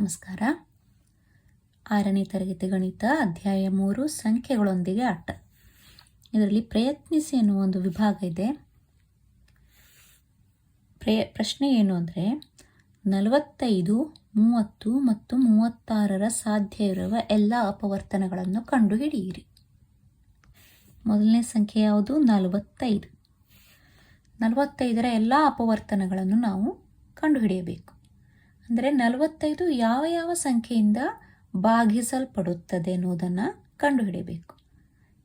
ನಮಸ್ಕಾರ. ಆರನೇ ತರಗತಿ ಗಣಿತ ಅಧ್ಯಾಯ ಮೂರು, ಸಂಖ್ಯೆಗಳೊಂದಿಗೆ ಆಟ ಇದರಲ್ಲಿ ಪ್ರಯತ್ನಿಸಿ ಎನ್ನುವ ಒಂದು ವಿಭಾಗ ಇದೆ. ಪ್ರಯ ಪ್ರಶ್ನೆ ಏನು ಅಂದರೆ, ನಲವತ್ತೈದು, ಮೂವತ್ತು ಮತ್ತು ಮೂವತ್ತಾರರ ಸಾಧ್ಯ ಇರುವ ಎಲ್ಲ ಅಪವರ್ತನಗಳನ್ನು ಕಂಡುಹಿಡಿಯಿರಿ. ಮೊದಲನೇ ಸಂಖ್ಯೆ ಯಾವುದು? ನಲವತ್ತೈದು. ನಲವತ್ತೈದರ ಎಲ್ಲ ಅಪವರ್ತನಗಳನ್ನು ನಾವು ಕಂಡುಹಿಡಿಯಬೇಕು. ಅಂದರೆ ನಲವತ್ತೈದು ಯಾವ ಯಾವ ಸಂಖ್ಯೆಯಿಂದ ಭಾಗಿಸಲ್ಪಡುತ್ತದೆ ಅನ್ನೋದನ್ನು ಕಂಡುಹಿಡಿಯಬೇಕು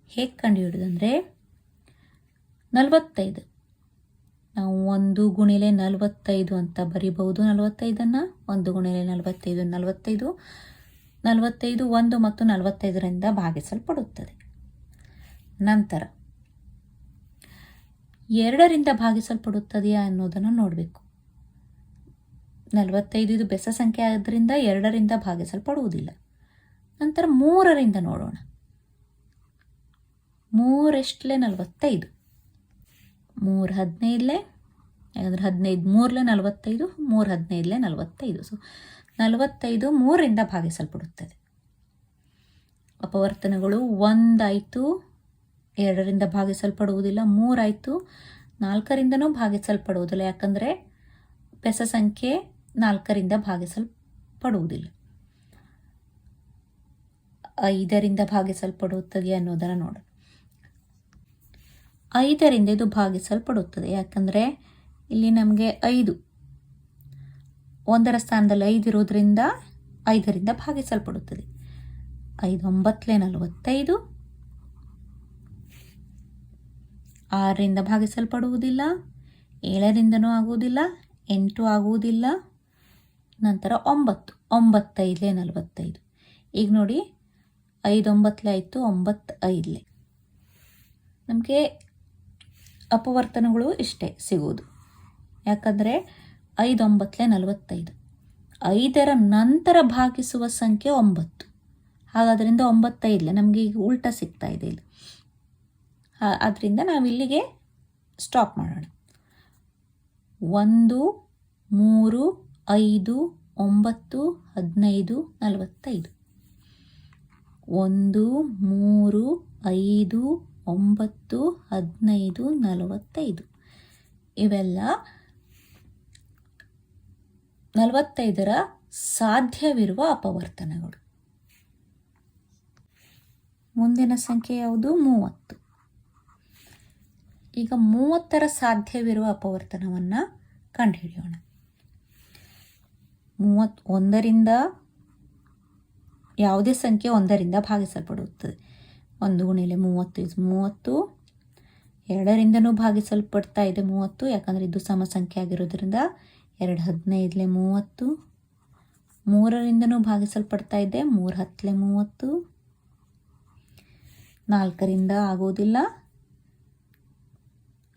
ಹೇಗೆ ಕಂಡುಹಿಡಿದಂದರೆ ನಲವತ್ತೈದು. ನಾವು ಒಂದು ಗುಣಿಲೆ ನಲವತ್ತೈದು ಅಂತ ಬರಿಬಹುದು ನಲವತ್ತೈದನ್ನು. ಒಂದು ಗುಣಿಲೆ ನಲವತ್ತೈದು ನಲವತ್ತೈದು. ನಲವತ್ತೈದು ಒಂದು ಮತ್ತು ನಲವತ್ತೈದರಿಂದ ಭಾಗಿಸಲ್ಪಡುತ್ತದೆ. ನಂತರ ಎರಡರಿಂದ ಭಾಗಿಸಲ್ಪಡುತ್ತದೆಯಾ ಅನ್ನೋದನ್ನು ನೋಡಬೇಕು. ನಲವತ್ತೈದು ಇದು ಬೆಸ ಸಂಖ್ಯೆ ಆದ್ದರಿಂದ ಎರಡರಿಂದ ಭಾಗಿಸಲ್ಪಡುವುದಿಲ್ಲ. ನಂತರ ಮೂರರಿಂದ ನೋಡೋಣ. ಮೂರೆಷ್ಟಲೆ ನಲವತ್ತೈದು? ಮೂರು ಹದಿನೈದಲೆ ಯಾಕಂದರೆ ಹದಿನೈದು ಮೂರಲೆ ನಲವತ್ತೈದು ಮೂರು ಹದಿನೈದಲೆ ನಲವತ್ತೈದು. ಸೊ ನಲವತ್ತೈದು ಮೂರರಿಂದ ಭಾಗಿಸಲ್ಪಡುತ್ತದೆ. ಅಪವರ್ತನಗಳು ಒಂದಾಯಿತು, ಎರಡರಿಂದ ಭಾಗಿಸಲ್ಪಡುವುದಿಲ್ಲ, ಮೂರಾಯಿತು, ನಾಲ್ಕರಿಂದನೂ ಭಾಗಿಸಲ್ಪಡುವುದಿಲ್ಲ. ಯಾಕಂದರೆ ಬೆಸ ಸಂಖ್ಯೆ ನಾಲ್ಕರಿಂದ ಭಾಗಿಸಲ್ಪಡುವುದಿಲ್ಲ. ಐದರಿಂದ ಭಾಗಿಸಲ್ಪಡುತ್ತದೆ ಅನ್ನೋದನ್ನು ನೋಡ ಐದರಿಂದ ಇದು ಭಾಗಿಸಲ್ಪಡುತ್ತದೆ. ಯಾಕಂದರೆ ಇಲ್ಲಿ ನಮಗೆ ಐದು. ಒಂದರ ಸ್ಥಾನದಲ್ಲಿ ಐದು ಇರೋದ್ರಿಂದ ಐದರಿಂದ ಭಾಗಿಸಲ್ಪಡುತ್ತದೆ. ಐದು ಒಂಬತ್ತಲೇ ನಲವತ್ತೈದು. ಆರರಿಂದ ಭಾಗಿಸಲ್ಪಡುವುದಿಲ್ಲ. ಏಳರಿಂದನೂ ಆಗುವುದಿಲ್ಲ. ಎಂಟು ಆಗುವುದಿಲ್ಲ. ನಂತರ ಒಂಬತ್ತು, ಒಂಬತ್ತೈದಲೆ ನಲವತ್ತೈದು. ಈಗ ನೋಡಿ ಐದು ಒಂಬತ್ತಲೆ ಆಯಿತು ಒಂಬತ್ತು ಐದಲೆ ನಮಗೆ ಅಪವರ್ತನಗಳು ಇಷ್ಟೇ ಸಿಗೋದು. ಯಾಕಂದರೆ ಐದೊಂಬತ್ತಲೆ ನಲವತ್ತೈದು. ಐದರ ನಂತರ ಭಾಗಿಸುವ ಸಂಖ್ಯೆ ಒಂಬತ್ತು. ಹಾಗಾದ್ರಿಂದ ಒಂಬತ್ತೈದಲೆ, ನಮಗೆ ಈಗ ಉಲ್ಟಾ ಸಿಗ್ತಾ ಇದೆ ಇಲ್ಲಿ. ಆದ್ದರಿಂದ ನಾವು ಇಲ್ಲಿಗೆ ಸ್ಟಾಪ್ ಮಾಡೋಣ. ಒಂದು, ಮೂರು ಐದು, ಒಂಬತ್ತು, ಹದಿನೈದು, ನಲವತ್ತೈದು. ಒಂದು, ಮೂರು, ಐದು, ಒಂಬತ್ತು, ಹದಿನೈದು, ನಲವತ್ತೈದು. ಇವೆಲ್ಲ ನಲವತ್ತೈದರ ಸಾಧ್ಯವಿರುವ ಅಪವರ್ತನಗಳು. ಮುಂದಿನ ಸಂಖ್ಯೆ ಯಾವುದು? ಮೂವತ್ತು. ಈಗ ಮೂವತ್ತರ ಸಾಧ್ಯವಿರುವ ಅಪವರ್ತನವನ್ನು ಕಂಡುಹಿಡಿಯೋಣ. ಮೂವತ್ ಒಂದರಿಂದ ಯಾವುದೇ ಸಂಖ್ಯೆ ಒಂದರಿಂದ ಭಾಗಿಸಲ್ಪಡುತ್ತದೆ. ಒಂದು ಗುಣಿಲೆ ಮೂವತ್ತು ಇದು ಮೂವತ್ತು. ಎರಡರಿಂದನೂ ಭಾಗಿಸಲ್ಪಡ್ತಾ ಇದೆ ಮೂವತ್ತು, ಯಾಕಂದರೆ ಇದು ಸಮ ಸಂಖ್ಯೆ ಆಗಿರೋದ್ರಿಂದ ಎರಡು ಹದಿನೈದಲೆ ಮೂವತ್ತು. ಮೂರರಿಂದನೂ ಭಾಗಿಸಲ್ಪಡ್ತಾ ಇದೆ, ಮೂರು ಹತ್ತಲೆ ಮೂವತ್ತು. ನಾಲ್ಕರಿಂದ ಆಗೋದಿಲ್ಲ.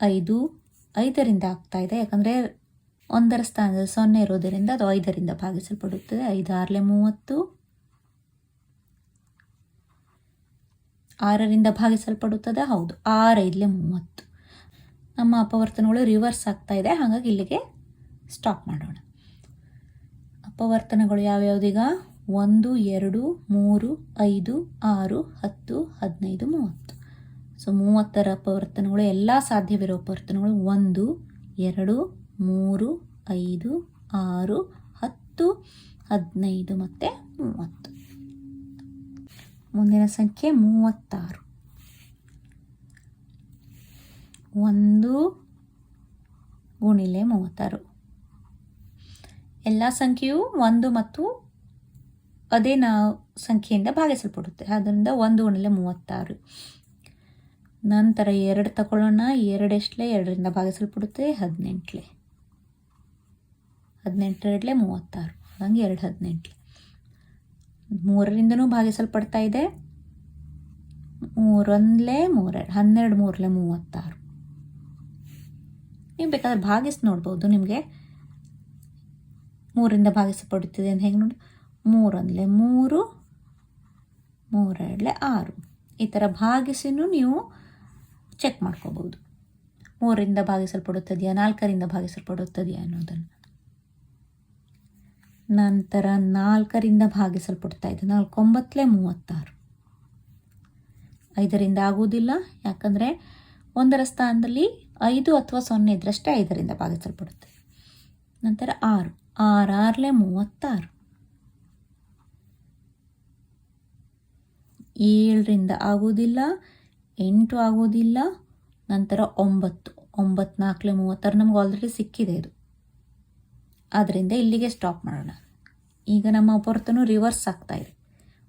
ಐದು, ಐದರಿಂದ ಆಗ್ತಾ ಇದೆ, ಯಾಕಂದರೆ ಒಂದರ ಸ್ಥಾನದಲ್ಲಿ ಸೊನ್ನೆ ಇರೋದರಿಂದ ಅದು ಐದರಿಂದ ಭಾಗಿಸಲ್ಪಡುತ್ತದೆ. ಐದು ಆರಲೆ ಮೂವತ್ತು. ಆರರಿಂದ ಭಾಗಿಸಲ್ಪಡುತ್ತದೆ. ಹೌದು ಆರೈದಲೆ ಮೂವತ್ತು. ನಮ್ಮ ಅಪವರ್ತನಗಳು ರಿವರ್ಸ್ ಆಗ್ತಾ ಇದೆ. ಹಾಗಾಗಿ ಇಲ್ಲಿಗೆ ಸ್ಟಾಪ್ ಮಾಡೋಣ. ಅಪವರ್ತನಗಳು ಯಾವ್ಯಾವುದೀಗ? ಒಂದು, ಎರಡು, ಮೂರು, ಐದು, ಆರು, ಹತ್ತು, ಹದಿನೈದು, ಮೂವತ್ತು. ಸೊ, ಮೂವತ್ತರ ಅಪವರ್ತನಗಳು, ಎಲ್ಲ ಸಾಧ್ಯವಿರೋ ಅಪವರ್ತನಗಳು ಒಂದು, ಎರಡು ಮೂರು, ಐದು, ಆರು, ಹತ್ತು, ಹದಿನೈದು ಮತ್ತು ಮೂವತ್ತು. ಮುಂದಿನ ಸಂಖ್ಯೆ ಮೂವತ್ತಾರು. ಒಂದು ಗುಣಿಲೆ ಮೂವತ್ತಾರು. ಎಲ್ಲ ಸಂಖ್ಯೆಯು ಒಂದು ಮತ್ತು ಅದೇ ನಾ ಸಂಖ್ಯೆಯಿಂದ ಭಾಗಿಸಲ್ಪಡುತ್ತೆ. ಆದ್ದರಿಂದ ಒಂದು ಗುಣಿಲೆ ಮೂವತ್ತಾರು. ನಂತರ ಎರಡು ತಗೊಳ್ಳೋಣ. ಎರಡೆಷ್ಟಲೆ ಎರಡರಿಂದ ಭಾಗಿಸಲ್ಪಡುತ್ತೆ. ಹದಿನೆಂಟ್ಲೆ. ಹದಿನೆಂಟರಡ್ಲೆ ಮೂವತ್ತಾರು. ಹಾಗಾಗಿ ಎರಡು ಹದಿನೆಂಟ್ಲೆ. ಮೂರರಿಂದನೂ ಭಾಗಿಸಲ್ಪಡ್ತಾ ಇದೆ. ಮೂರೊಂದಲೇ ಮೂರೆರಡು ಹನ್ನೆರಡು ಮೂರಲೆ ಮೂವತ್ತಾರು. ನೀವು ಬೇಕಾದ್ರೆ ಭಾಗಿಸಿ ನೋಡ್ಬೋದು ನಿಮಗೆ. ಮೂರಿಂದ ಭಾಗಿಸಲ್ಪಡುತ್ತಿದೆ ಅಂತ ಹೆಂಗೆ ನೋಡಿ. ಮೂರೊಂದಲೆ ಮೂರು, ಮೂರೆರಡಲೆ ಆರು. ಈ ಥರ ಭಾಗಿಸಿನೂ ನೀವು ಚೆಕ್ ಮಾಡ್ಕೋಬೋದು. ಮೂರರಿಂದ ಭಾಗಿಸಲ್ಪಡುತ್ತದೆಯಾ, ನಾಲ್ಕರಿಂದ ಭಾಗಿಸಲ್ಪಡುತ್ತದೆಯಾ ಅನ್ನೋದನ್ನು. ನಂತರ ನಾಲ್ಕರಿಂದ ಭಾಗಿಸಲ್ಪಡ್ತಾ ಇದೆ. ನಾಲ್ಕೊಂಬತ್ತಲೇ ಮೂವತ್ತಾರು. ಐದರಿಂದ ಆಗುವುದಿಲ್ಲ. ಯಾಕಂದರೆ ಒಂದರ ಸ್ಥಾನದಲ್ಲಿ ಐದು ಅಥವಾ ಸೊನ್ನೆ ಇದ್ರಷ್ಟೇ ಐದರಿಂದ ಭಾಗಿಸಲ್ಪಡುತ್ತೆ. ನಂತರ ಆರು. ಆರಾರಲೆ ಮೂವತ್ತಾರು. ಏಳರಿಂದ ಆಗುವುದಿಲ್ಲ. ಎಂಟು ಆಗುವುದಿಲ್ಲ. ನಂತರ ಒಂಬತ್ತು. ಒಂಬತ್ತು ನಾಲ್ಕಲೆ ಮೂವತ್ತಾರು ನಮ್ಗೆ ಆಲ್ರೆಡಿ ಸಿಕ್ಕಿದೆ ಇದು. ಆದ್ದರಿಂದ ಇಲ್ಲಿಗೆ ಸ್ಟಾಪ್ ಮಾಡೋಣ. ಈಗ ನಮ್ಮ ಅಪವರ್ತನು ರಿವರ್ಸ್ ಆಗ್ತಾ ಇದೆ.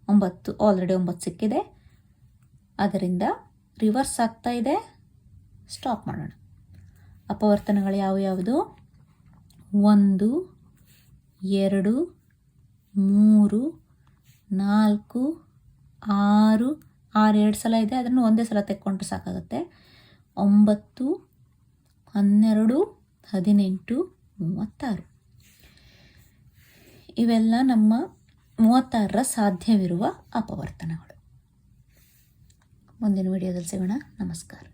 ಒಂಬತ್ತು ಆಲ್ರೆಡಿ ಒಂಬತ್ತು ಸಿಕ್ಕಿದೆ. ಅದರಿಂದ ರಿವರ್ಸ್ ಆಗ್ತಾ ಇದೆ. ಸ್ಟಾಪ್ ಮಾಡೋಣ. ಅಪವರ್ತನಗಳು ಯಾವ ಯಾವುದು? ಒಂದು, ಎರಡು, ಮೂರು, ನಾಲ್ಕು, ಆರು ಆರು ಎರಡು ಸಲ ಇದೆ. ಅದನ್ನು ಒಂದೇ ಸಲ ತೆಕ್ಕೊಂಡ್ರೆ ಸಾಕಾಗುತ್ತೆ. ಒಂಬತ್ತು, ಹನ್ನೆರಡು, ಹದಿನೆಂಟು, ಮೂವತ್ತಾರು. ಇವೆಲ್ಲ ನಮ್ಮ ಮೂವತ್ತಾರರ ಸಾಧ್ಯವಿರುವ ಅಪವರ್ತನಗಳು. ಮುಂದಿನ ವಿಡಿಯೋದಲ್ಲಿ ಸಿಗೋಣ. ನಮಸ್ಕಾರ.